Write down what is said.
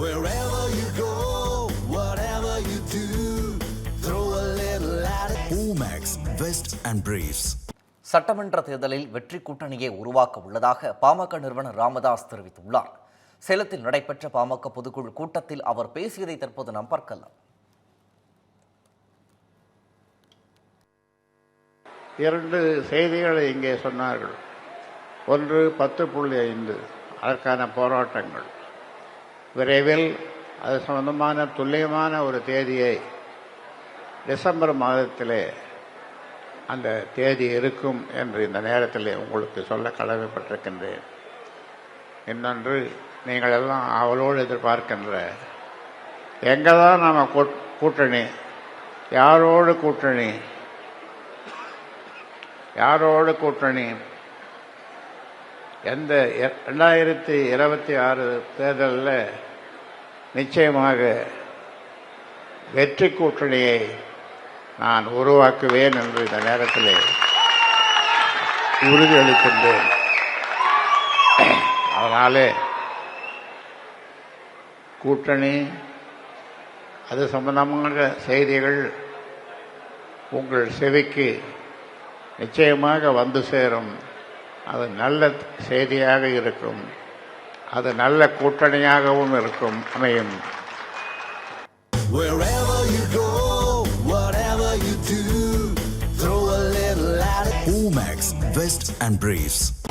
Wherever you go, whatever you do, throw a little at it. Omax, Vest and Briefs. சட்டமன்ற தேர்தலில் வெற்றி கூட்டணியை உருவாக்க உள்ளதாக பாமக நிறுவனர் ராமதாஸ் தெரிவித்துள்ளார். சேலத்தில் நடைபெற்ற பாமக பொதுக்குழு கூட்டத்தில் அவர் பேசியதை தற்போது நாம் பார்க்கலாம். இரண்டு செய்திகளை இங்கே சொன்னார்கள். ஒன்று பத்து புள்ளி ஐந்து. அதற்கான போராட்டங்கள். விரைவில் அது சம்பந்தமான துல்லியமான ஒரு தேதியை டிசம்பர் மாதத்திலே அந்த தேதி இருக்கும் என்று இந்த நேரத்தில் உங்களுக்கு சொல்ல கடமைப்பட்டிருக்கின்றேன். இன்னொன்று நீங்கள் எல்லாம் அவளோடு எதிர்பார்க்கின்ற எங்கே தான் நாம் கூட்- கூட்டணி யாரோடு கூட்டணி யாரோடு கூட்டணி எந்த ரெண்டாயிரத்தி இருபத்தி ஆறு தேர்தலில் நிச்சயமாக வெற்றி கூட்டணியை நான் உருவாக்குவேன் என்று இந்த நேரத்தில் உறுதியளிக்கின்றேன் அதனாலே கூட்டணி அது சம்பந்தமாக செய்திகள் உங்கள் செவிக்கு நிச்சயமாக வந்து சேரும். அது நல்ல செய்தியாக இருக்கும். அது நல்ல கூட்டணியாகவும் இருக்கும் அமையும். Omax, Vest and Briefs.